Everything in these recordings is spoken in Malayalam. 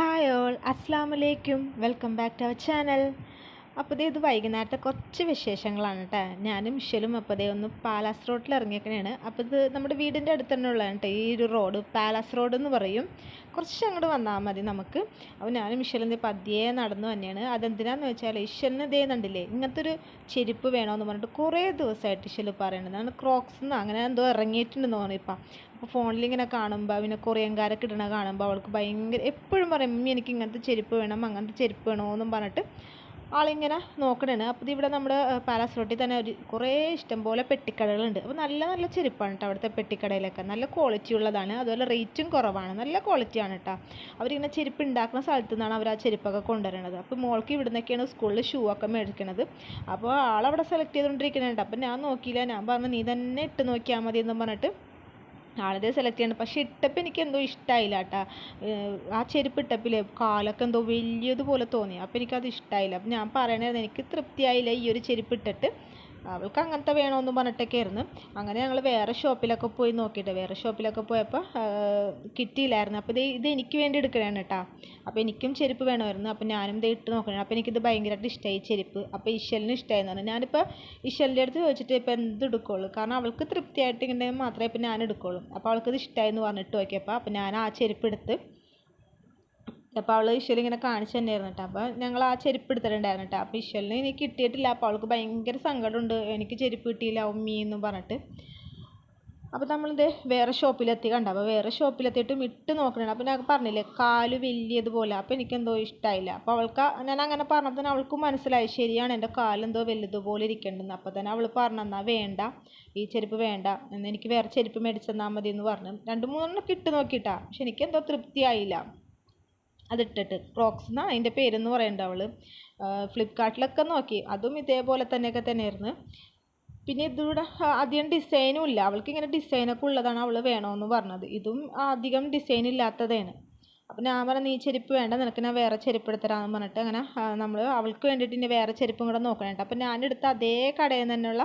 ഹായ് ഓൾ അസ്സാം വലൈക്കും welcome back to our channel. അപ്പോൾ ഇത് വൈകുന്നേരത്തെ കുറച്ച് വിശേഷങ്ങളാണ് കേട്ടോ ഞാനും മിഷലും അപ്പോൾ ദേ ഒന്ന് പാലാസ് റോഡിൽ ഇറങ്ങിയേക്കണേണ്. അപ്പോൾ ഇത് നമ്മുടെ വീടിന്റെ അടുത്ത് തന്നെ ഉള്ളതാണ് കേട്ടോ ഈ ഒരു റോഡ് പാലാസ് റോഡ് എന്ന് പറയും. കുറച്ച് അങ്ങോട്ട് വന്നാൽ മതി നമുക്ക്. അപ്പോൾ ഞാനും മിഷലും പതിയെ നടന്നു തന്നെയാണ് അതെന്തിനാന്ന് വെച്ചാൽ ഇഷലിന് ഇതേ കണ്ടില്ലേ? ഇങ്ങനത്തെ ഒരു ചെരുപ്പ് വേണമെന്ന് പറഞ്ഞിട്ട് കുറേ ദിവസമായിട്ട് ഇഷൽ പറയുന്നത് അതാണ് ക്രോക്സ് എന്ന് അങ്ങനെ എന്തോ ഇറങ്ങിയിട്ടുണ്ടെന്ന് തോന്നുന്നു ഇപ്പം. അപ്പോൾ ഫോണിൽ ഇങ്ങനെ കാണുമ്പോൾ പിന്നെ കൊറിയൻകാരൊക്കെ ഇടണ കാണുമ്പോൾ അവൾക്ക് ഭയങ്കര എപ്പോഴും പറയും എനിക്ക് ഇങ്ങനത്തെ ചെരുപ്പ് വേണം അങ്ങനത്തെ ചെരുപ്പ് വേണമെന്നും പറഞ്ഞിട്ട് ആളിങ്ങനെ നോക്കണേണ്. അപ്പോൾ ഇവിടെ നമ്മുടെ പാലാസ് റോട്ടിൽ തന്നെ ഒരു കുറേ ഇഷ്ടംപോലെ പെട്ടിക്കടകളുണ്ട്. അപ്പോൾ നല്ല നല്ല ചെരുപ്പാണ് കേട്ടോ അവിടുത്തെ പെട്ടിക്കടയിലൊക്കെ. നല്ല ക്വാളിറ്റി ഉള്ളതാണ്. അതുപോലെ റേറ്റും കുറവാണ്. നല്ല ക്വാളിറ്റിയാണ് കേട്ടോ അവരിങ്ങനെ ചെരുപ്പ് ഉണ്ടാക്കുന്ന സ്ഥലത്തു നിന്നാണ് അവർ ആ ചെരുപ്പൊക്കെ കൊണ്ടുവരണത്. അപ്പോൾ മോൾക്ക് ഇവിടെ നിന്നൊക്കെയാണ് സ്കൂളിൽ ഷൂ ഒക്കെ മേടിക്കണത്. അപ്പോൾ ആളവിടെ സെലക്ട് ചെയ്തുകൊണ്ടിരിക്കുന്നുണ്ട് അപ്പോൾ ഞാൻ നോക്കിയില്ല. ഞാൻ പറഞ്ഞു നീ തന്നെ ഇട്ട് നോക്കിയാൽ മതി എന്ന് പറഞ്ഞിട്ട് ആളത് സെലക്ട് ചെയ്യണം പക്ഷേ ഇട്ടപ്പോൾ എനിക്ക് എന്തോ ഇഷ്ടമായില്ല കേട്ടോ. ആ ചെരുപ്പ് ഇട്ടപ്പില്ലേ കാലൊക്കെ എന്തോ വലിയതുപോലെ തോന്നി. അപ്പോൾ എനിക്കത് ഇഷ്ടമായില്ല അപ്പം ഞാൻ പറയണത് എനിക്ക് തൃപ്തിയായില്ല ഈ ഒരു ചെരുപ്പ് ഇട്ടിട്ട്. അവൾക്ക് അങ്ങനത്തെ വേണമെന്ന് പറഞ്ഞിട്ടൊക്കെ ആയിരുന്നു അങ്ങനെ ഞങ്ങൾ വേറെ ഷോപ്പിലൊക്കെ പോയി നോക്കിയിട്ട് വേറെ ഷോപ്പിലൊക്കെ പോയപ്പോൾ കിട്ടിയില്ലായിരുന്നു. അപ്പോൾ ഇത് ഇത് എനിക്ക് വേണ്ടി എടുക്കണതാണ് കേട്ടോ. അപ്പോൾ എനിക്കും ചെരുപ്പ് വേണമായിരുന്നു. അപ്പോൾ ഞാനും ഇത് ഇട്ട് നോക്കണം. അപ്പോൾ എനിക്കിത് ഭയങ്കരമായിട്ട് ഇഷ്ടമായി ചെരുപ്പ്. അപ്പോൾ ഇഷലിന് ഇഷ്ടമായിരുന്നു ഞാനിപ്പോൾ ഇഷലിന്റെ അടുത്ത് ചോദിച്ചിട്ട് ഇപ്പോൾ എന്ത് എടുക്കുള്ളൂ? കാരണം അവൾക്ക് തൃപ്തിയായിട്ട് ഇങ്ങനെ മാത്രമേ ഇപ്പോൾ ഞാൻ എടുക്കുള്ളൂ. അപ്പോൾ അവൾക്കിത് ഇഷ്ടമായി എന്ന് പറഞ്ഞിട്ട് നോക്കിയപ്പോൾ അപ്പോൾ ഞാൻ ആ ചെരുപ്പ് എടുത്ത് അപ്പോൾ അവൾ ഇഷൽ ഇങ്ങനെ കാണിച്ചു തന്നെയായിരുന്നു കേട്ടോ അപ്പോൾ ഞങ്ങൾ ആ ചെരുപ്പ് എടുത്തിട്ടുണ്ടായിരുന്നു കേട്ടോ അപ്പോൾ ഇഷലിന് എനിക്ക് കിട്ടിയിട്ടില്ല. അപ്പോൾ അവൾക്ക് ഭയങ്കര സങ്കടമുണ്ട്. എനിക്ക് ചെരുപ്പ് കിട്ടിയില്ല ഉമ്മി എന്നും പറഞ്ഞിട്ട്. അപ്പോൾ നമ്മളിത് വേറെ ഷോപ്പിലെത്തി കണ്ട. അപ്പോൾ വേറെ ഷോപ്പിലെത്തിയിട്ടും ഇട്ട് നോക്കണേ അപ്പോൾ ഞാൻ പറഞ്ഞില്ലേ കാൽ വലിയതുപോലെ. അപ്പോൾ എനിക്കെന്തോ ഇഷ്ടമായില്ല അപ്പോൾ അവൾക്ക് ഞാൻ അങ്ങനെ പറഞ്ഞപ്പോൾ തന്നെ അവൾക്ക് മനസ്സിലായി. ശരിയാണ് എന്റെ കാലെന്തോ വലുതുപോലെ ഇരിക്കേണ്ടെന്ന്. അപ്പോൾ തന്നെ അവൾ പറഞ്ഞെന്നാൽ വേണ്ട. ഈ ചെരുപ്പ് വേണ്ട. എന്ന് എനിക്ക് വേറെ ചെരുപ്പ് മേടിച്ചെന്നാൽ മതി എന്ന് പറഞ്ഞു. രണ്ട് മൂന്നെണ്ണം ഇട്ട് നോക്കിയിട്ടാ പക്ഷെ എനിക്കെന്തോ തൃപ്തിയായില്ല. അതിട്ടിട്ട്. ക്രോക്സ് എന്നാണ് അതിന്റെ പേരെന്ന് പറയണ്ട അവൾ ഫ്ലിപ്കാർട്ടിലൊക്കെ നോക്കി. അതും ഇതേപോലെ തന്നെയൊക്കെ തന്നെയായിരുന്നു. പിന്നെ ഇതിവിടെ അധികം ഡിസൈനും ഇല്ല. അവൾക്ക് ഇങ്ങനെ ഡിസൈനൊക്കെ ഉള്ളതാണ് അവൾ വേണമെന്ന് പറഞ്ഞത്. ഇതും അധികം ഡിസൈൻ ഇല്ലാത്തതാണ്. അപ്പം ഞാൻ പറഞ്ഞു നീ ചെരുപ്പ് വേണ്ട. നിനക്ക് ഞാൻ വേറെ ചെരുപ്പ് എടുത്തരാമെന്ന് പറഞ്ഞിട്ട് അങ്ങനെ നമ്മൾ അവൾക്ക് വേണ്ടിയിട്ട് ഇനി വേറെ ചെരുപ്പും കൂടെ നോക്കണേട്ടോ അപ്പം ഞാനെടുത്ത അതേ കടയിൽ നിന്നുള്ള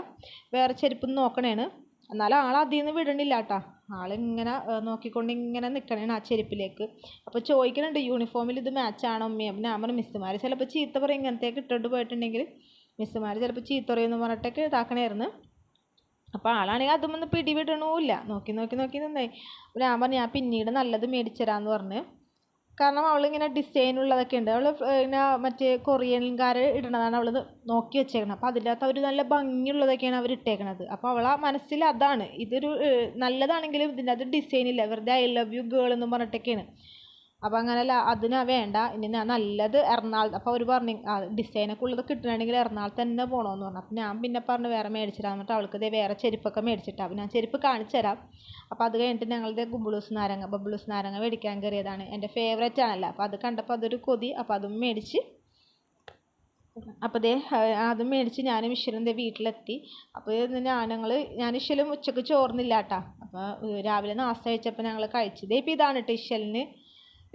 വേറെ ചെരുപ്പ് നോക്കണേണ്. എന്നാലും ആൾ അതിൽ നിന്ന് വിടണില്ല കേട്ടോ ആളിങ്ങനെ നോക്കിക്കൊണ്ട് ഇങ്ങനെ നിൽക്കണേണ് ആ ചെരുപ്പിലേക്ക്. അപ്പോൾ ചോദിക്കുന്നുണ്ട് യൂണിഫോമിൽ ഇത് മാച്ചാണോ? അമ്മേ ഞാൻ പറഞ്ഞു മിസ്സുമാർ ചിലപ്പോൾ ചീത്ത പറയും ഇങ്ങനത്തേക്ക് ഇട്ടിട്ട് പോയിട്ടുണ്ടെങ്കിൽ മിസ്സുമാർ ചിലപ്പോൾ ചീത്ത പറയുമെന്ന് പറഞ്ഞിട്ടൊക്കെ ഇതാക്കണമായിരുന്നു അപ്പോൾ ആളാണെങ്കിൽ അതൊന്നും പിടിവിടണമില്ല നോക്കി നോക്കി നോക്കി നിന്നേ. അപ്പോൾ ഞാൻ പറഞ്ഞു ഞാൻ പിന്നീട് നല്ലത് മേടിച്ചു തരാമെന്ന് പറഞ്ഞ്. കാരണം അവളിങ്ങനെ ഡിസൈൻ ഉള്ളതൊക്കെ ഉണ്ട്. അവൾ ഇങ്ങനെ മറ്റേ കൊറിയൻകാർ ഇടണതാണ് അവൾ നോക്കി വെച്ചേക്കുന്നത് അപ്പോൾ അതിനകത്ത് അവർ നല്ല ഭംഗിയുള്ളതൊക്കെയാണ് അവർ ഇട്ടേക്കണത്. അപ്പോൾ അവളെ മനസ്സിൽ അതാണ്. ഇതൊരു നല്ലതാണെങ്കിലും ഇതിന്റെ അത് ഡിസൈൻ ഇല്ല. വെറുതെ ഐ ലവ് യു ഗേൾ എന്നും പറഞ്ഞിട്ടൊക്കെയാണ്. അപ്പോൾ അങ്ങനെയല്ല അതിന് വേണ്ട ഇനി ഞാൻ നല്ലത് എറണാകുളം അപ്പോൾ അവർ പറഞ്ഞു ഡിസൈനൊക്കെ ഉള്ളത് കിട്ടണമെങ്കിൽ എറണാകുളത്ത് തന്നെ പോകണമെന്ന് പറഞ്ഞു. അപ്പോൾ ഞാൻ പിന്നെ പറഞ്ഞു വേറെ മേടിച്ചിടാൻ എന്നിട്ട് അവൾക്ക് ഇതേ വേറെ ചെരുപ്പൊക്കെ മേടിച്ചിട്ടാണ് അപ്പോൾ ഞാൻ ചെരുപ്പ് കാണിച്ചു തരാം. അപ്പോൾ അത് കഴിഞ്ഞിട്ട് ഞങ്ങളുടെ ഗുബിളൂസ് നാരങ്ങ ബബ്ലൂസ് നാരങ്ങ മേടിക്കാൻ കയറിയതാണ്. എന്റെ ഫേവറേറ്റ് ആണല്ലോ. അപ്പോൾ അത് കണ്ടപ്പോൾ അതൊരു കൊതി അപ്പോൾ അതും മേടിച്ച് അപ്പോൾ ദേ അതും മേടിച്ച് ഞാനും ഇഷലും ദേ വീട്ടിലെത്തി. അപ്പോൾ ഞങ്ങൾ ഞാൻ ഇഷലും ഉച്ചയ്ക്ക് ചോർന്നില്ല കേട്ടോ അപ്പോൾ രാവിലെ നാസ്ത കഴിച്ചപ്പോൾ ഞങ്ങൾ കഴിച്ചത് ഇപ്പോൾ ഇതാണ് കേട്ടോ ഇഷലിന്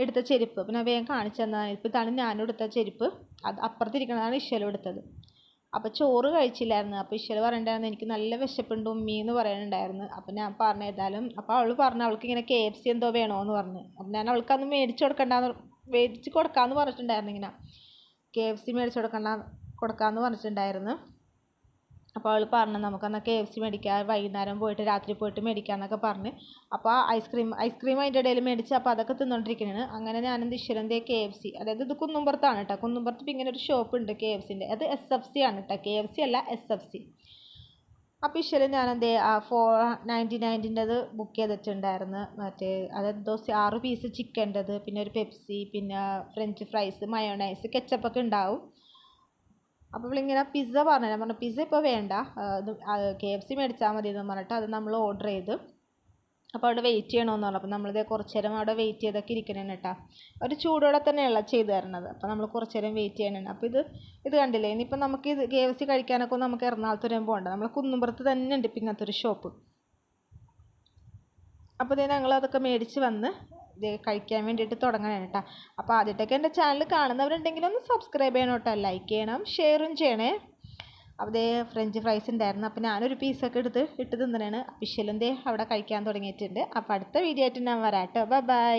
എടുത്ത ചെരുപ്പ്. പിന്നെ വേഗം കാണിച്ചു തന്നതാണ്. ഇപ്പോൾ ഇതാണ് ഞാനും എടുത്ത ചെരുപ്പ്. അത് അപ്പുറത്തിരിക്കണതാണ് ഇഷലും എടുത്തത്. അപ്പോൾ ചോറ് കഴിച്ചില്ലായിരുന്നു. അപ്പോൾ ഇഷൽ പറയണ്ടായിരുന്നു എനിക്ക് നല്ല വിശപ്പുണ്ട് ഉമ്മി എന്ന് പറയുന്നുണ്ടായിരുന്നു അപ്പോൾ ഞാൻ പറഞ്ഞു ഏതായാലും അപ്പോൾ അവൾ പറഞ്ഞു അവൾക്ക് ഇങ്ങനെ കെ എഫ് സി എന്തോ വേണമെന്ന് പറഞ്ഞു. അപ്പം ഞാൻ അവൾക്ക് അന്ന് മേടിച്ച് കൊടുക്കണ്ടെന്ന് മേടിച്ച് കൊടുക്കാമെന്ന് പറഞ്ഞിട്ടുണ്ടായിരുന്നു ഇങ്ങനെ. കെ എഫ് സി മേടിച്ച് കൊടുക്കണ്ട കൊടുക്കാമെന്ന് പറഞ്ഞിട്ടുണ്ടായിരുന്നു. അപ്പോൾ അവൾ പറഞ്ഞു നമുക്കെന്നാൽ കെ എഫ് സി മേടിക്കാം വൈകുന്നേരം പോയിട്ട് രാത്രി പോയിട്ട് മേടിക്കാമെന്നൊക്കെ പറഞ്ഞ്. അപ്പോൾ ഐസ്ക്രീം ഐസ്ക്രീം അതിന്റെ ഇടയിൽ മേടിച്ച് അപ്പോൾ അതൊക്കെ തിന്നുകൊണ്ടിരിക്കുന്നതാണ് അങ്ങനെ ഞാനെന്ത് ഈശ്വരന്റെ കെ എഫ് സി അതായത് ഇത് കുന്നുംപുറത്താണ് കേട്ടോ കുന്നുംപുറത്ത് ഇപ്പോൾ ഇങ്ങനെ ഒരു ഷോപ്പ് ഉണ്ട് കെ എഫ് സിന്റെ അത് എസ് എഫ് സി ആണ് കേട്ടോ കെ എഫ് സി അല്ല എസ് എഫ് സി അപ്പോൾ ഈശ്വരൻ ഞാനെന്തേ ഫോർ നയന്റി നയന്റിന്റെത് ബുക്ക് ചെയ്തിട്ടുണ്ടായിരുന്നു. മറ്റേ അതെന്തോ ആറ് പീസ് ചിക്കന്റെത് പിന്നെ ഒരു പെപ്സി പിന്നെ ഫ്രഞ്ച് ഫ്രൈസ് മയോണൈസ് കെച്ചപ്പൊക്കെ ഉണ്ടാവും. അപ്പോൾ ഇവളിങ്ങനെ പിസ്സ പറഞ്ഞു ഞാൻ പറഞ്ഞു പിസ്സ ഇപ്പോൾ വേണ്ട. കെ എഫ് സി മേടിച്ചാൽ മതി എന്ന് പറഞ്ഞിട്ട് അത് നമ്മൾ ഓർഡർ ചെയ്ത്. അപ്പോൾ അവിടെ വെയിറ്റ് ചെയ്യണമെന്ന് പറഞ്ഞു. അപ്പോൾ നമ്മളിത് കുറച്ച് നേരം അവിടെ വെയിറ്റ് ചെയ്തൊക്കെ ഇരിക്കണം കേട്ടോ ഒരു ചൂടോടെ തന്നെയുള്ള ചെയ്ത് തരണത്. അപ്പോൾ നമ്മൾ കുറച്ച് നേരം വെയിറ്റ് ചെയ്യണം അപ്പോൾ ഇത് ഇത് കണ്ടില്ലേ? ഇനിയിപ്പോൾ നമുക്ക് ഇത് കെ എഫ് സി കഴിക്കാനൊക്കെ നമുക്ക് എറണാകുളത്ത് വരെ പോകണ്ട. നമ്മൾ കുന്നുംപുറത്ത് തന്നെ ഉണ്ട് ഇപ്പം ഇങ്ങനത്തെ ഒരു ഷോപ്പ് അപ്പോൾ ഇതേ ഞങ്ങൾ അതൊക്കെ മേടിച്ച് വന്ന് കഴിക്കാൻ വേണ്ടിയിട്ട് തുടങ്ങണം കേട്ടോ. അപ്പോൾ ആദ്യമായിട്ടൊക്കെ എന്റെ ചാനൽ കാണുന്നവരുണ്ടെങ്കിൽ ഒന്ന് സബ്സ്ക്രൈബ് ചെയ്യണം കേട്ടോ. ലൈക്ക് ചെയ്യണം ഷെയറും ചെയ്യണേ. അപ്പോൾ ദേ ഫ്രഞ്ച് ഫ്രൈസ് ഉണ്ടായിരുന്നു. അപ്പോൾ ഞാനൊരു പീസൊക്കെ എടുത്ത് ഇട്ട് തിന്നണേ അഫിഷ്യലും ദേ അവിടെ കഴിക്കാൻ തുടങ്ങിയിട്ടുണ്ട്. അപ്പോൾ അടുത്ത വീഡിയോ ആയിട്ട് ഞാൻ വരാം കേട്ടോ. ബൈ